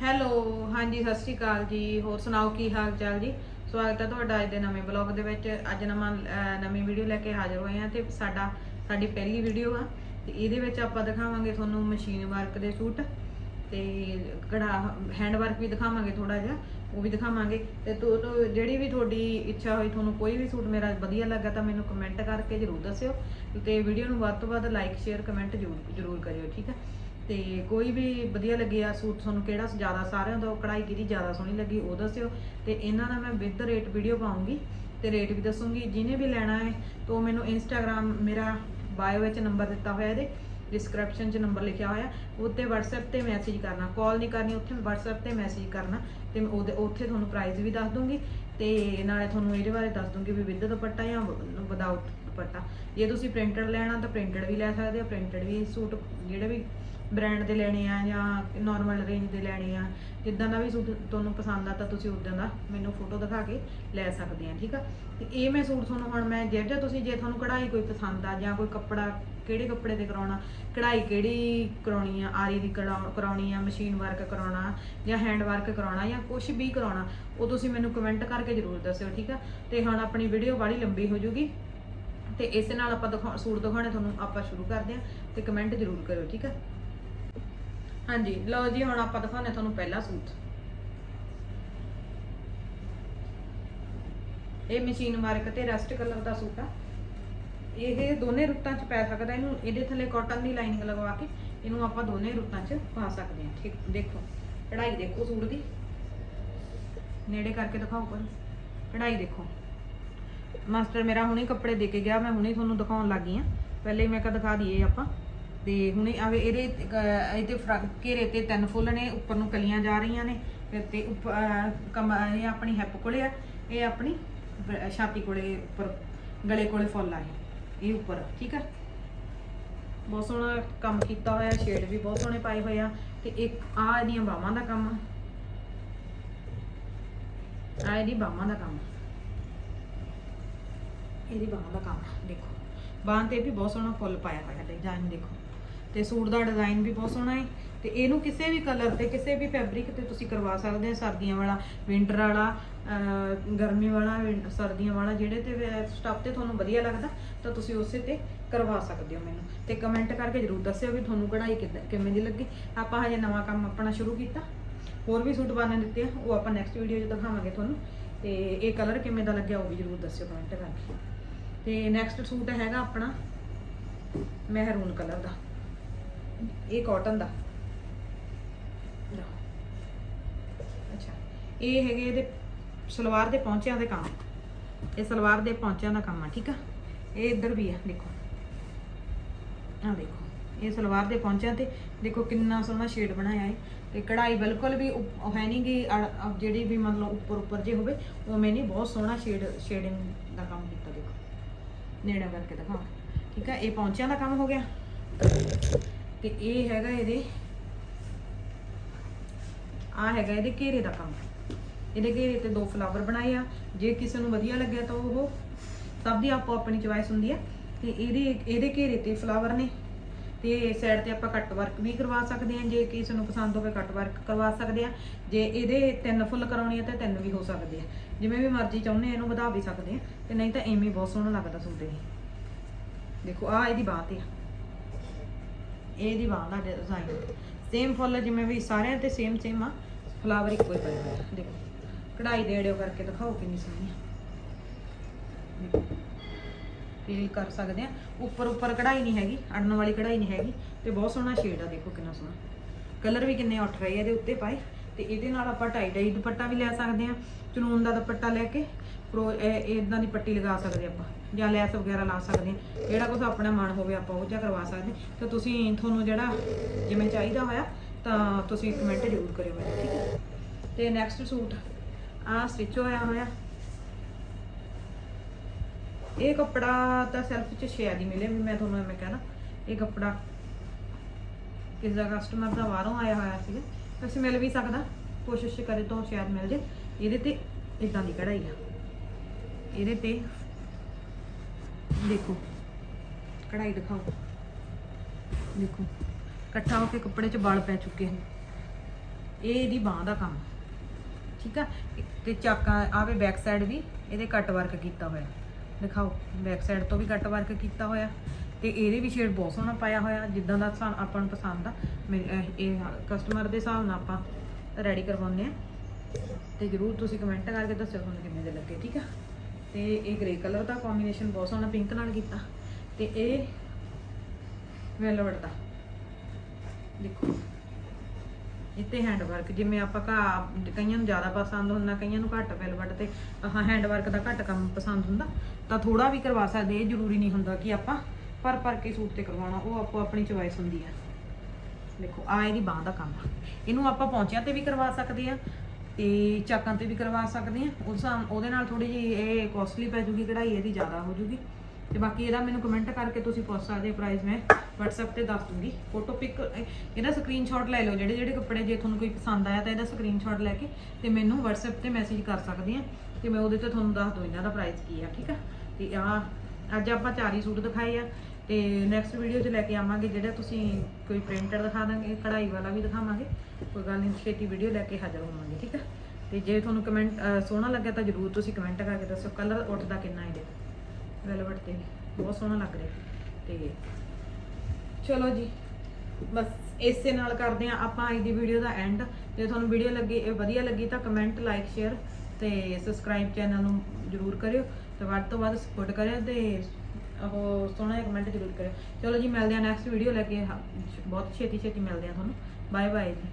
Hello, ਹਾਂਜੀ, ਸਤਿ ਸ਼੍ਰੀ ਅਕਾਲ ਜੀ। ਹੋਰ ਸੁਣਾਓ, ਕੀ ਹਾਲ ਚਾਲ ਜੀ ਸਵਾਗਤ ਹੈ ਤੁਹਾਡਾ ਅੱਜ ਦੇ ਨਵੇਂ ਬਲੌਗ ਦੇ ਵਿੱਚ ਅੱਜ ਨਵਾਂ ਨਵੀਂ ਵੀਡੀਓ ਲੈ ਕੇ ਹਾਜ਼ਰ ਹੋਏ ਹਾਂ ਤੇ ਸਾਡਾ, ਸਾਡੀ ਪਹਿਲੀ ਵੀਡੀਓ ਆ। ਤੇ ਇਹਦੇ ਵਿੱਚ ਆਪਾਂ ਦਿਖਾਵਾਂਗੇ ਤੁਹਾਨੂੰ ਮਸ਼ੀਨ ਵਰਕ ਦੇ ਸੂਟ ਤੇ ਕੜਾ, ਹੈਂਡ ਵਰਕ ਵੀ ਦਿਖਾਵਾਂਗੇ ਥੋੜਾ ਜਿਹਾ, ਉਹ ਵੀ ਦਿਖਾਵਾਂਗੇ। ਤੇ ਤੋ ਜਿਹੜੀ ਵੀ ਤੁਹਾਡੀ ਇੱਛਾ ਹੋਈ, ਤੁਹਾਨੂੰ ਕੋਈ ਵੀ ਸੂਟ ਮੇਰਾ ਵਧੀਆ ਲੱਗਾ ਤਾਂ ਮੈਨੂੰ ਕਮੈਂਟ ਕਰਕੇ ਜਰੂਰ ਦੱਸਿਓ। ਤੇ ਵੀਡੀਓ ਨੂੰ ਵੱਧ ਤੋਂ ਵੱਧ ਲਾਈਕ, ਸ਼ੇਅਰ, ਕਮੈਂਟ ਜਰੂਰ ਜਰੂਰ ਕਰਿਓ, ਠੀਕ ਹੈ ਤੇ ਕੋਈ ਵੀ ਵਧੀਆ ਲੱਗਿਆ ਸੂਟ ਤੁਹਾਨੂੰ ਕਿਹੜਾ ਜ਼ਿਆਦਾ ਸਾਰਿਆਂ ਦਾ ਕਢਾਈ ਕਿਹਦੀ ਜ਼ਿਆਦਾ ਸੋਹਣੀ ਲੱਗੀ, ਉਹ ਦੱਸਿਓ। ਤੇ ਇਹਨਾਂ ਦਾ ਮੈਂ ਵਿਦ ਰੇਟ ਵੀਡੀਓ ਪਾਉਂਗੀ, ਤੇ ਰੇਟ ਵੀ ਦੱਸੂਗੀ। ਜਿਹਨੇ ਵੀ ਲੈਣਾ ਹੈ, ਤਾਂ ਉਹ ਮੈਨੂੰ ਇੰਸਟਾਗ੍ਰam ਮੇਰਾ ਬਾਇਓ ਵਿੱਚ ਨੰਬਰ ਦਿੱਤਾ ਹੋਇਆ ਇਹਦੇ ਡਿਸਕ੍ਰਿਪਸ਼ਨ 'ਚ ਨੰਬਰ ਲਿਖਿਆ ਹੋਇਆ। ਉੱਤੇ WhatsApp ਤੇ ਮੈਸੇਜ ਕਰਨਾ ਕਾਲ ਨਹੀਂ ਕਰਨੀ, ਉੱਥੇ WhatsApp ਤੇ ਮੈਸੇਜ ਕਰਨਾ, ਤੇ ਮੈਂ ਉਹਦੇ, ਉੱਥੇ ਤੁਹਾਨੂੰ ਪ੍ਰਾਈਸ ਵੀ ਦੱਸ ਦੂੰਗੀ। ਤੇ ਨਾਲੇ ਤੁਹਾਨੂੰ ਇਹਦੇ ਬਾਰੇ ਦੱਸ ਦੂੰਗੀ ਵੀ ਵਿਦ ਦੁਪੱਟਾ ਜਾਂ ਵਿਦਆਊਟ ਦੁਪੱਟਾ। ਜੇ ਤੁਸੀਂ ਪ੍ਰਿੰਟਡ ਲੈਣਾ ਤਾਂ ਪ੍ਰਿੰਟਡ ਵੀ ਲੈ ਸਕਦੇ ਹੋ, ਪ੍ਰਿੰਟਡ ਵੀ ਸੂਟ ਜਿਹੜੇ ਵੀ ਬ੍ਰਾਂਡ ਦੇ ਲੈਣੇ ਆ ਜਾਂ ਨਾਰਮਲ ਰੇਂਜ ਦੇ ਲੈਣੇ ਆ, ਜਿੱਦਾਂ ਦਾ ਵੀ ਸੂਟ ਤੁਹਾਨੂੰ ਪਸੰਦ ਆ ਤਾਂ ਤੁਸੀਂ ਉਦਾਂ ਦਾ ਮੈਨੂੰ ਫੋਟੋ ਦਿਖਾ ਕੇ ਲੈ ਸਕਦੇ ਆ, ਠੀਕ ਆ? ਤੇ ਇਹ ਮੈਂ ਸੂਟ ਤੁਹਾਨੂੰ ਹੁਣ ਮੈਂ ਜਿਹੜਾ ਤੁਸੀਂ, ਜੇ ਤੁਹਾਨੂੰ ਕਢਾਈ ਕੋਈ ਪਸੰਦ ਆ ਜਾਂ ਕੋਈ ਕੱਪੜਾ ਕਿਹੜੇ ਕੱਪੜੇ ਤੇ ਕਰਾਉਣਾ, ਕਢਾਈ ਕਿਹੜੀ ਕਰਾਉਣੀ ਆ, ਆਰੀ ਦੀ ਕਢਾਉ- ਕਰਾਉਣੀ ਆ ਮਸ਼ੀਨ ਵਰਕ ਕਰਾਉਣਾ ਜਾਂ ਹੈਂਡ ਵਰਕ ਕਰਾਉਣਾ ਜਾਂ ਕੁਝ ਵੀ ਕਰਾਉਣਾ, ਉਹ ਤੁਸੀਂ ਮੈਨੂੰ ਕਮੈਂਟ ਕਰਕੇ ਜ਼ਰੂਰ ਦੱਸਿਓ, ਠੀਕ ਆ? ਤੇ ਹੁਣ ਆਪਣੀ ਵੀਡੀਓ ਬਾੜੀ ਲੰਬੀ ਹੋ ਜੂਗੀ। ਤੇ ਇਸੇ ਨਾਲ ਆਪਾਂ ਦਿਖਾ ਸੂਟ ਦਿਖਾਉਣੇ, ਤੁਹਾਨੂੰ ਆਪਾਂ ਸ਼ੁਰੂ ਕਰਦੇ ਹਾਂ ਤੇ ਕਮੈਂਟ ਜ਼ਰੂਰ ਕਰਿਓ, ਠੀਕ ਆ ਹਾਂਜੀ, ਲਓ ਜੀ, ਹੁਣ ਆਪਾਂ ਦਿਖਾਉਣੇ ਤੁਹਾਨੂੰ ਪਹਿਲਾ ਸੂਟ। ਇਹ ਮਸ਼ੀਨ ਵਰਕ ਤੇ ਰਸਟ ਕਲਰ ਦਾ ਸੂਟ ਆ। ਇਹ ਦੋਨੇ ਰੁੱਤਾਂ 'ਚ ਪੈ ਸਕਦਾ, ਇਹਨੂੰ ਇਹਦੇ ਥੱਲੇ ਕਾਟਨ ਦੀ ਲਾਈਨਿੰਗ ਲਗਵਾ ਕੇ ਇਹਨੂੰ ਆਪਾਂ ਦੋਨੇ ਰੁੱਤਾਂ 'ਚ ਪਾ ਸਕਦੇ ਹਾਂ, ਠੀਕ, ਦੇਖੋ, ਕਢਾਈ ਦੇਖੋ ਸੂਟ ਦੀ। ਨੇੜੇ ਕਰਕੇ ਦਿਖਾਓ ਪਰ ਕਢਾਈ ਦੇਖੋ। ਮਾਸਟਰ ਮੇਰਾ ਹੁਣੇ ਕੱਪੜੇ ਦੇ ਕੇ ਗਿਆ, ਮੈਂ ਹੁਣੇ ਤੁਹਾਨੂੰ ਦਿਖਾਉਣ ਲੱਗੀ ਆ। ਪਹਿਲੇ ਮੈਂ ਕਾ ਦਿਖਾ ਦਈਏ ਆਪਾਂ। ਤੇ ਹੁਣੇ ਆਵੇ ਇਹਦੇ ਇਹਦੇ ਫਰੰਟ ਘੇਰੇ ਤੇ ਤਿੰਨ ਫੁੱਲ ਨੇ, ਉੱਪਰ ਨੂੰ ਕਲੀਆਂ ਜਾ ਰਹੀਆਂ ਨੇ ਤੇ ਕਮ, ਇਹ ਆਪਣੀ ਹਿੱਪ ਕੋਲੇ ਆ, ਇਹ ਆਪਣੀ ਛਾਤੀ ਕੋਲੇ ਉੱਪਰ, ਗਲੇ ਕੋਲੇ ਫੁੱਲ ਆ ਇਹ ਉੱਪਰ, ਠੀਕ ਆ? ਬਹੁਤ ਸੋਹਣਾ ਕੰਮ ਕੀਤਾ ਹੋਇਆ ਸ਼ੇਡ ਵੀ ਬਹੁਤ ਸੋਹਣੇ ਪਾਏ ਹੋਏ ਆ, ਤੇ ਇੱਕ ਆ ਇਹਦੀਆਂ ਬਾਹਾਂ ਦਾ ਕੰਮ ਆ। ਇਹਦੀ ਬਾਹਾਂ ਦਾ ਕੰਮ ਇਹਦੀ ਬਾਹਾਂ ਦਾ ਕੰਮ ਦੇਖੋ। ਬਾਹਾਂ ਤੇ ਵੀ ਬਹੁਤ ਸੋਹਣਾ ਫੁੱਲ ਪਾਇਆ ਹੋਇਆ ਡਿਜ਼ਾਈਨ ਦੇਖੋ। ਤੇ ਸੂਟ ਦਾ ਡਿਜ਼ਾਈਨ ਵੀ ਬਹੁਤ ਸੋਹਣਾ ਹੈ ਤੇ ਇਹਨੂੰ ਕਿਸੇ ਵੀ ਕਲਰ ਤੇ, ਕਿਸੇ ਵੀ ਫੈਬਰਿਕ ਤੇ ਤੁਸੀਂ ਕਰਵਾ ਸਕਦੇ ਹੋ ਸਰਦੀਆਂ ਵਾਲਾ ਵਿੰਟਰ ਵਾਲਾ ਗਰਮੀ ਵਾਲਾ ਵਿੰ- ਸਰਦੀਆਂ ਵਾਲਾ, ਜਿਹੜੇ ਤੇ ਸਟੱਫ ਤੇ ਤੁਹਾਨੂੰ ਵਧੀਆ ਲੱਗਦਾ, ਤਾਂ ਤੁਸੀਂ ਉਸੇ ਤੇ ਕਰਵਾ ਸਕਦੇ ਹੋ ਮੈਨੂੰ। ਤੇ ਕਮੈਂਟ ਕਰਕੇ ਜਰੂਰ ਦੱਸਿਓ ਵੀ ਤੁਹਾਨੂੰ ਕਢਾਈ ਕਿੱਦਾਂ, ਕਿਵੇਂ ਦੀ ਲੱਗੀ। ਆਪਾਂ ਹਜੇ ਨਵਾਂ ਕੰਮ ਆਪਣਾ ਸ਼ੁਰੂ ਕੀਤਾ। ਹੋਰ ਵੀ ਸੂਟ ਬਣਨ ਦਿੱਤੇ ਆ, ਉਹ ਆਪਾਂ ਨੈਕਸਟ ਵੀਡੀਓ 'ਚ ਦਿਖਾਵਾਂਗੇ ਤੁਹਾਨੂੰ। ਤੇ ਇਹ ਕਲਰ ਕਿਵੇਂ ਦਾ ਲੱਗਿਆ ਉਹ ਵੀ ਜਰੂਰ ਦੱਸਿਓ ਕਮੈਂਟ ਕਰਕੇ। ਤੇ ਨੈਕਸਟ ਸੂਟ ਹੈਗਾ ਆਪਣਾ ਮਹਿਰੂਨ ਕਲਰ ਦਾ। ਇਹ ਕਾਟਨ ਦਾ। ਅੱਛਾ। ਇਹ ਹੈਗੇ ਇਹਦੇ ਸਲਵਾਰ ਦੇ ਪੌਂਚਿਆਂ ਦੇ ਕੰਮ। ਇਹ ਸਲਵਾਰ ਦੇ ਪੌਂਚਿਆਂ ਦਾ ਕੰਮ ਆ, ਠੀਕ ਆ? ਇਹ ਇੱਧਰ ਵੀ ਆ, ਦੇਖੋ। ਆ ਦੇਖੋ। ਇਹ ਸਲਵਾਰ ਦੇ ਪੌਂਚਿਆਂ ਤੇ ਦੇਖੋ ਕਿੰਨਾ ਸੋਹਣਾ ਸ਼ੇਡ ਬਣਾਇਆ ਹੈ ਤੇ ਕਢਾਈ ਬਿਲਕੁਲ ਵੀ ਉਪ- ਹੈ ਨਹੀਂ ਕਿ ਜਿਹੜੀ ਵੀ ਮਤਲਬ ਉੱਪਰ ਉੱਪਰ ਜੇ ਹੋਵੇ, ਉਵੇਂ ਨਹੀਂ ਬਹੁਤ ਸੋਹਣਾ ਸ਼ੇਡ ਸ਼ੇਡਿੰਗ ਦਾ ਕੰਮ ਕੀਤਾ, ਦੇਖੋ। ਨੇੜਾ ਕਰਕੇ ਦਿਖਾਓ ਠੀਕ ਆ, ਇਹ ਪੌਂਚਿਆਂ ਦਾ ਕੰਮ ਹੋ ਗਿਆ। ਤੇ ਇਹ ਹੈਗਾ ਇਹਦੇ ਆ ਹੈਗਾ ਇਹਦੇ ਘੇਰੇ ਦਾ ਕੰਮ। ਇਹਦੇ ਘੇਰੇ ਤੇ ਦੋ ਫਲਾਵਰ ਬਣਾਏ ਆ। ਜੇ ਕਿਸੇ ਨੂੰ ਵਧੀਆ ਲੱਗਿਆ ਤਾਂ ਉਹ, ਸਭ ਦੀ ਆਪੋ ਆਪਣੀ ਚੁਆਇਸ ਹੁੰਦੀ ਆ। ਤੇ ਇਹਦੇ ਇਹਦੇ ਘੇਰੇ ਤੇ ਫਲਾਵਰ ਨੇ। ਤੇ ਸਾਈਡ ਤੇ ਆਪਾਂ ਕੱਟ ਵਰਕ ਵੀ ਕਰਵਾ ਸਕਦੇ ਹਾਂ, ਜੇ ਕਿਸੇ ਨੂੰ ਪਸੰਦ ਹੋਵੇ ਕੱਟ ਵਰਕ ਕਰਵਾ ਸਕਦੇ ਆ ਜੇ ਇਹਦੇ ਤਿੰਨ ਫੁੱਲ ਕਰਾਉਣੀ ਆ ਤਾਂ ਤਿੰਨ ਵੀ ਹੋ ਸਕਦੇ ਆ। ਜਿਵੇਂ ਵੀ ਮਰਜ਼ੀ ਚਾਹੁੰਦੇ ਇਹਨੂੰ ਵਧਾ ਵੀ ਸਕਦੇ ਆ, ਤੇ ਨਹੀਂ ਤਾਂ ਐਵੇਂ ਬਹੁਤ ਸੋਹਣਾ ਲੱਗਦਾ ਸੂਟ ਇਹ ਦੇਖੋ ਆ ਇਹਦੀ ਬਾਹ ਤੇ ਆ। ਇਹਦੀ ਬਾਹ ਦਾ ਡਿਜ਼ਾਈਨ ਸੇਮ ਫੁੱਲ ਜਿਵੇਂ ਵੀ ਸਾਰਿਆਂ ਤੇ ਸੇਮ ਸੇਮ ਆ। ਫਲਾਵਰ ਇੱਕੋ ਹੀ ਪਏ ਹੋਏ ਦੇਖੋ, ਕਢਾਈ ਦੇ ਅੜਿਓ ਕਰਕੇ ਦਿਖਾਓ ਕਿੰਨੀ ਸੋਹਣੀ ਆ। ਦੇਖੋ। ਫੀਲ ਕਰ ਸਕਦੇ ਆ ਉੱਪਰ ਉੱਪਰ ਕਢਾਈ ਨਹੀਂ ਹੈਗੀ, ਅੜਨ ਵਾਲੀ ਕਢਾਈ ਨਹੀਂ ਹੈਗੀ ਤੇ ਬਹੁਤ ਸੋਹਣਾ ਸ਼ੇਡ ਆ ਦੇਖੋ ਕਿੰਨਾ ਸੋਹਣਾ। ਕਲਰ ਵੀ ਕਿੰਨੇ ਉੱਠ ਰਹੇ ਆ ਇਹਦੇ ਉੱਤੇ ਪਾਏ ਤੇ ਇਹਦੇ ਨਾਲ ਆਪਾਂ ਟਾਈ ਡਾਈ ਦੁਪੱਟਾ ਵੀ ਲੈ ਸਕਦੇ ਆ ਚਨੂਨ ਦਾ ਦੁਪੱਟਾ ਲੈ ਕੇ। ਪ੍ਰੋ ਇਦਾਂ ਦੀ ਪੱਟੀ ਲਗਾ ਸਕਦੇ ਆਪਾਂ, ਜਾਂ ਲੈਸ ਵਗੈਰਾ ਲਾ ਸਕਦੇ ਆ ਜਿਹੜਾ ਕੁਝ ਆਪਣਾ ਮਨ ਹੋਵੇ ਆਪਾਂ ਉਹ ਜਿਹਾ ਕਰਵਾ ਸਕਦੇ ਤਾਂ ਤੁਸੀਂ ਤੁਹਾਨੂੰ ਜਿਹੜਾ ਜਿਵੇਂ ਚਾਹੀਦਾ ਹੋਇਆ, ਤਾਂ ਤੁਸੀਂ ਕਮੈਂਟ ਜ਼ਰੂਰ ਕਰਿਓ ਮੈਨੂੰ, ਠੀਕ ਹੈ? ਤੇ ਨੈਕਸਟ ਸੂਟ ਆ ਸਟਿਚ ਹੋਇਆ ਹੋਇਆ। ਇਹ ਕੱਪੜਾ ਤਾਂ ਸੈਲਫ ਚ ਸ਼ਾਇਦ ਹੀ ਮਿਲੇ, ਵੀ ਮੈਂ ਤੁਹਾਨੂੰ ਐਵੇਂ ਕਹਿਣਾ, ਇਹ ਕੱਪੜਾ ਕਿਸੇ ਦਾ ਕਸਟਮਰ ਦਾ ਬਾਹਰੋਂ ਆਇਆ ਹੋਇਆ ਸੀ ਵੈਸੇ ਮਿਲ ਵੀ ਸਕਦਾ, ਕੋਸ਼ਿਸ਼ ਕਰੇ ਤਾਂ ਸ਼ਾਇਦ ਮਿਲ ਜੇ। ਇਹਦੇ ਤੇ ਇਦਾਂ ਦੀ ਕਢਾਈ ਆ। ਇਹਦੇ ਤੇ ਦੇਖੋ, ਕਢਾਈ ਦਿਖਾਓ। ਦੇਖੋ, ਇਕੱਠਾ ਹੋ ਕੇ ਕੱਪੜੇ 'ਚ ਬਲ ਪੈ ਚੁੱਕੇ ਹਨ। ਇਹ ਇਹਦੀ ਬਾਹ ਦਾ ਕੰਮ ਠੀਕ ਆ? ਤੇ ਚਾਕਾ ਆਵੇ ਬੈਕ ਸਾਈਡ ਵੀ, ਇਹਦੇ ਕੱਟ ਵਰਕ ਕੀਤਾ ਹੋਇਆ। ਦਿਖਾਓ ਬੈਕ ਸਾਈਡ ਤੋਂ ਵੀ ਕੱਟ ਵਰਕ ਕੀਤਾ ਹੋਇਆ। ਤੇ ਇਹਦੇ ਵੀ ਸ਼ੇਡ ਬਹੁਤ ਸੋਹਣਾ ਪਾਇਆ ਹੋਇਆ, ਜਿੱਦਾਂ ਦਾ ਸਾਨੂੰ ਆਪਾਂ ਨੂੰ ਪਸੰਦ ਆ। ਮੇ- ਅਹ ਇਹ ਕਸਟਮਰ ਦੇ ਹਿਸਾਬ ਨਾਲ ਆਪਾਂ ਰੈਡੀ ਕਰਵਾਉਂਦੇ ਆ। ਤੇ ਜਰੂਰ ਤੁਸੀਂ ਕਮੈਂਟ ਕਰਕੇ ਦੱਸਿਓ ਤੁਹਾਨੂੰ ਕਿਵੇਂ ਦੇ ਲੱਗੇ, ਠੀਕ ਆ? ਤੇ ਇਹ ਗ੍ਰੇ ਕਲਰ ਦਾ ਕੰਬੀਨੇਸ਼ਨ ਬਹੁਤ ਸੋਹਣਾ ਪਿੰਕ ਨਾਲ ਕੀਤਾ। ਤੇ ਇਹ ਵੈਲਵਟ ਦਾ। ਦੇਖੋ। ਇੱਥੇ ਹੈਂਡ ਵਰਕ ਜਿਵੇਂ ਆਪਾਂ ਘਾ ਕਈਆਂ ਨੂੰ ਜ਼ਿਆਦਾ ਪਸੰਦ ਹੁੰਦਾ, ਕਈਆਂ ਨੂੰ ਘੱਟ ਵੈਲਵਟ ਤੇ ਆਹ ਹੈਂਡ ਵਰਕ ਦਾ ਘੱਟ ਕੰਮ ਪਸੰਦ ਹੁੰਦਾ, ਤਾਂ ਥੋੜਾ ਵੀ ਕਰਵਾ ਸਕਦੇ, ਇਹ ਜ਼ਰੂਰੀ ਨਹੀਂ ਹੁੰਦਾ ਕਿ ਆਪਾਂ ਪਰ ਪਰ ਕੇ ਸੂਟ ਤੇ ਕਰਵਾਉਣਾ, ਉਹ ਆਪੋ ਆਪਣੀ ਚੋਇਸ ਹੁੰਦੀ ਆ। ਦੇਖੋ ਆ ਇਹਦੀ ਬਾਹ ਦਾ ਕੰਮ ਇਹਨੂੰ ਆਪਾਂ ਪੌਂਚਿਆਂ ਤੇ ਵੀ ਕਰਵਾ ਸਕਦੇ ਆ, ਤੇ ਚਾਕਾਂ ਤੇ ਵੀ ਕਰਵਾ ਸਕਦੇ ਆ। ਉਸ ਹਿਸਾਬ- ਉਹਦੇ ਨਾਲ ਥੋੜੀ ਜਿਹੀ ਇਹ ਕੋਸਟਲੀ ਪੈ ਜੂਗੀ, ਕਢਾਈ ਇਹਦੀ ਜ਼ਿਆਦਾ ਹੋ ਜੂਗੀ। ਤੇ ਬਾਕੀ ਇਹਦਾ ਮੈਨੂੰ ਕਮੈਂਟ ਕਰਕੇ ਤੁਸੀਂ ਪੁੱਛ ਸਕਦੇ ਹੋ ਪ੍ਰਾਈਸ ਮੈਂ। WhatsApp ਤੇ ਦੱਸ ਦੂੰਗੀ। ਫੋਟੋ ਪਿਕ ਇਹਦਾ ਸਕਰੀਨਸ਼ਾਟ ਲੈ ਲਓ ਜਿਹੜੇ ਜਿਹੜੇ ਕੱਪੜੇ ਜੇ ਤੁਹਾਨੂੰ ਕੋਈ ਪਸੰਦ ਆਇਆ ਤਾਂ ਇਹਦਾ ਸਕਰੀਨਸ਼ਾਟ ਲੈ ਕੇ ਤੇ ਮੈਨੂੰ WhatsApp ਤੇ ਮੈਸੇਜ ਕਰ ਸਕਦੇ ਆ। ਤੇ ਮੈਂ ਉਹਦੇ ਤੇ ਤੁਹਾਨੂੰ ਦੱਸ ਦੂੰ ਇਹਨਾਂ ਦਾ ਪ੍ਰਾਈਸ ਕੀ ਆ, ਠੀਕ ਆ? ਤੇ ਆ, ਅੱਜ ਆਪਾਂ ਚਾਰ ਹੀ ਸੂਟ ਦਿਖਾਏ ਆ। ਤੇ ਨੈਕਸਟ ਵੀਡੀਓ 'ਚ ਲੈ ਕੇ ਆਵਾਂਗੇ ਜਿਹੜਾ ਤੁਸੀਂ ਕੋਈ ਪ੍ਰਿੰਟਡ ਦਿਖਾ ਦਾਂਗੇ, ਕਢਾਈ ਵਾਲਾ ਵੀ ਦਿਖਾਵਾਂਗੇ। ਕੋਈ ਗੱਲ ਨਹੀਂ, ਛੇਤੀ ਵੀਡੀਓ ਲੈ ਕੇ ਹਾਜ਼ਰ ਹੋਵਾਂਗੇ, ਠੀਕ ਆ? ਤੇ ਜੇ ਤੁਹਾਨੂੰ ਕਮੈਂਟ ਸੋਹਣਾ ਲੱਗਿਆ ਤਾਂ ਜਰੂਰ ਤੁਸੀਂ ਕਮੈਂਟ ਕਰਕੇ ਦੱਸੋ। ਕਲਰ ਉੱਠਦਾ ਕਿੰਨਾ ਇਹਦੇ ਵੈਲਵਟ ਤੇ ਬਹੁਤ ਸੋਹਣਾ ਲੱਗ ਰਿਹਾ। ਤੇ ਚਲੋ ਜੀ, ਬਸ ਇਸੇ ਨਾਲ ਕਰਦੇ ਆ ਆਪਾਂ ਅੱਜ ਦੀ ਵੀਡੀਓ ਦਾ ਐਂਡ ਜੇ ਤੁਹਾਨੂੰ ਵੀਡੀਓ ਲੱਗੀ, ਇਹ ਵਧੀਆ ਲੱਗੀ ਤਾਂ ਕਮੈਂਟ ਲਾਈਕ ਸ਼ੇਅਰ ਤੇ ਸਬਸਕ੍ਰਾਈਬ ਚੈਨਲ ਨੂੰ ਜਰੂਰ ਕਰਿਓ ਤੇ ਵੱਧ ਤੋਂ ਵੱਧ ਸਪੋਰਟ ਕਰਿਓ ਤੇ ਉਹ ਸੋਹਣਾ ਜਿਹਾ ਕਮੈਂਟ ਜਰੂਰ ਕਰਿਓ। ਚਲੋ ਜੀ, ਮਿਲਦੇ ਆ ਨੈਕਸਟ ਵੀਡੀਓ ਲੈ ਕੇ। ਬਹੁਤ ਛੇਤੀ ਛੇਤੀ ਮਿਲਦੇ ਆ ਤੁਹਾਨੂੰ। ਬਾਏ ਬਾਏ ਜੀ।